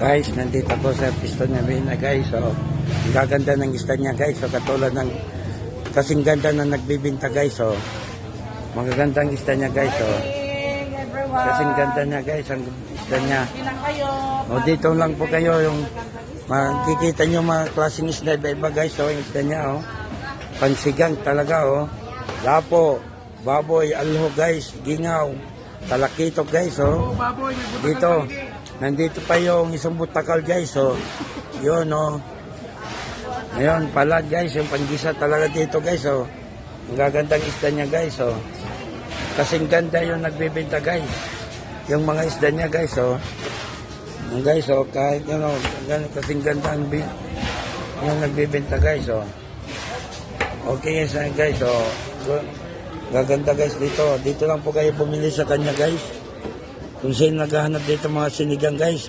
Guys, nandito po sa pisto niya Bina guys. So, ang gaganda ng isda niya guys. So, katulad ng kasing ganda na nagbibinta guys. So, magaganda ang isda niya guys. So, kasing ganda niya guys. Ang isda niya. O, dito lang po kayo yung makikita nyo mga klaseng isda iba-iba guys. So, yung isda niya oh. Pansigang talaga oh. Lapo, baboy, alho guys, gingaw, talakito guys oh. Baboy, Dito, nandito pa yung isang butakal guys, oh. Yun, oh. Ngayon, pala guys, yung panggisa talaga dito guys, oh. Ang gagandang isda niya guys, oh. Kasing ganda yung nagbibenta guys. Yung mga isda niya guys, oh. Yung guys, oh, kahit yun, oh, gan- kasing ganda ang bi- yung nagbibenta guys, oh. Okay guys, guys. Gu- Gaganda guys dito. Dito lang po kayo bumili sa kanya guys. Kung sino naghahanap dito mga sinigang guys.